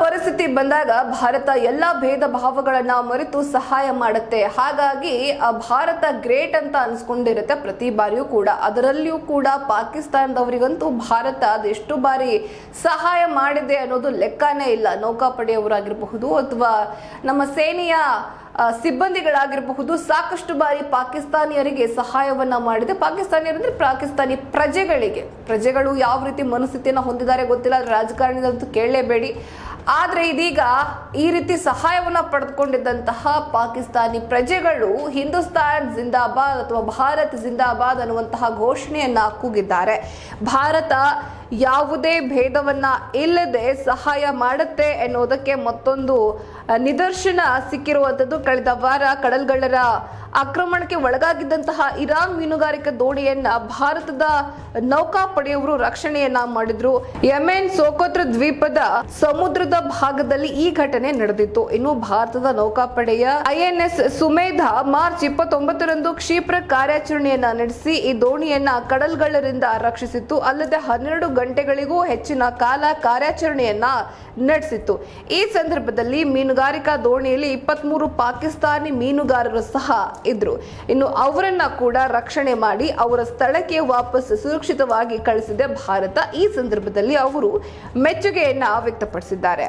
ಪರಿಸ್ಥಿತಿ ಬಂದಾಗ ಭಾರತ ಎಲ್ಲ ಭೇದ ಭಾವಗಳನ್ನ ಮರೆತು ಸಹಾಯ ಮಾಡುತ್ತೆ. ಹಾಗಾಗಿ ಆ, ಭಾರತ ಗ್ರೇಟ್ ಅಂತ ಅನ್ಸ್ಕೊಂಡಿರುತ್ತೆ ಪ್ರತಿ ಬಾರಿಯೂ ಕೂಡ. ಅದರಲ್ಲಿಯೂ ಕೂಡ ಪಾಕಿಸ್ತಾನದವರಿಗಂತೂ ಭಾರತ ಅದೆಷ್ಟು ಬಾರಿ ಸಹಾಯ ಮಾಡಿದೆ ಅನ್ನೋದು ಲೆಕ್ಕನೇ ಇಲ್ಲ. ನೌಕಾಪಡೆಯವರಾಗಿರಬಹುದು ಅಥವಾ ನಮ್ಮ ಸೇನೆಯ ಸಿಬ್ಬಂದಿಗಳಾಗಿರಬಹುದು ಸಾಕಷ್ಟು ಬಾರಿ ಪಾಕಿಸ್ತಾನಿಯರಿಗೆ ಸಹಾಯವನ್ನ ಮಾಡಿದೆ. ಪಾಕಿಸ್ತಾನಿಯರು ಅಂದ್ರೆ ಪಾಕಿಸ್ತಾನಿ ಪ್ರಜೆಗಳಿಗೆ. ಪ್ರಜೆಗಳು ಯಾವ ರೀತಿ ಮನಸ್ಥಿತಿಯನ್ನು ಹೊಂದಿದ್ದಾರೆ ಗೊತ್ತಿಲ್ಲ. ರಾಜಕಾರಣದಂತೂ ಕೇಳಲೇಬೇಡಿ. ಆದ್ರೆ ಇದೀಗ ಈ ರೀತಿ ಸಹಾಯವನ್ನ ಪಡೆದುಕೊಂಡಿದ್ದಂತಹ ಪಾಕಿಸ್ತಾನಿ ಪ್ರಜೆಗಳು ಹಿಂದೂಸ್ತಾನ್, ಜಿಂದಾಬಾದ್ ಅಥವಾ ಭಾರತ್, ಜಿಂದಾಬಾದ್ ಅನ್ನುವಂತಹ ಘೋಷಣೆಯನ್ನ ಕೂಗಿದ್ದಾರೆ. ಭಾರತ ಯಾವುದೇ ಭೇದವನ್ನ ಇಲ್ಲದೆ ಸಹಾಯ ಮಾಡುತ್ತೆ ಎನ್ನುವುದಕ್ಕೆ ಮತ್ತೊಂದು ನಿದರ್ಶನ ಸಿಕ್ಕಿರುವಂಥದ್ದು ಕಳೆದ ವಾರ ಕಡಲ್ಗಳ್ಳರ ಆಕ್ರಮಣಕ್ಕೆ ಒಳಗಾಗಿದ್ದಂತಹ ಇರಾನ್ ಮೀನುಗಾರಿಕೆ ದೋಣಿಯನ್ನ ಭಾರತದ ನೌಕಾಪಡೆಯವರು ರಕ್ಷಣೆಯನ್ನ ಮಾಡಿದ್ರು. ಯಮೆನ್ ಸೋಕೋತ್ರ ದ್ವೀಪದ ಸಮುದ್ರದ ಭಾಗದಲ್ಲಿ ಈ ಘಟನೆ ನಡೆದಿತ್ತು. ಇನ್ನು ಭಾರತದ ನೌಕಾಪಡೆಯ ಐಎನ್ಎಸ್ ಸುಮೇಧ ಮಾರ್ಚ್ ಇಪ್ಪತ್ತೊಂಬತ್ತರಂದು ಕ್ಷಿಪ್ರ ಕಾರ್ಯಾಚರಣೆಯನ್ನ ನಡೆಸಿ ಈ ದೋಣಿಯನ್ನ ಕಡಲ್ಗಳ್ಳರಿಂದ ರಕ್ಷಿಸಿತ್ತು. ಅಲ್ಲದೆ ಹನ್ನೆರಡು ಗಂಟೆಗಳಿಗೂ ಹೆಚ್ಚಿನ ಕಾಲ ಕಾರ್ಯಾಚರಣೆಯನ್ನ ನಡೆಸಿತ್ತು. ಈ ಸಂದರ್ಭದಲ್ಲಿ ಮೀನುಗಾರಿಕಾ ದೋಣಿಯಲ್ಲಿ ಇಪ್ಪತ್ಮೂರು ಪಾಕಿಸ್ತಾನಿ ಮೀನುಗಾರರು ಸಹ ಇದ್ರು. ಇನ್ನು ಅವರನ್ನ ಕೂಡ ರಕ್ಷಣೆ ಮಾಡಿ ಅವರ ಸ್ಥಳಕ್ಕೆ ವಾಪಸ್ ಸುರಕ್ಷಿತವಾಗಿ ಕಳಿಸಿದೆ ಭಾರತ. ಈ ಸಂದರ್ಭದಲ್ಲಿ ಅವರು ಮೆಚ್ಚುಗೆಯನ್ನ ವ್ಯಕ್ತಪಡಿಸಿದ್ದಾರೆ.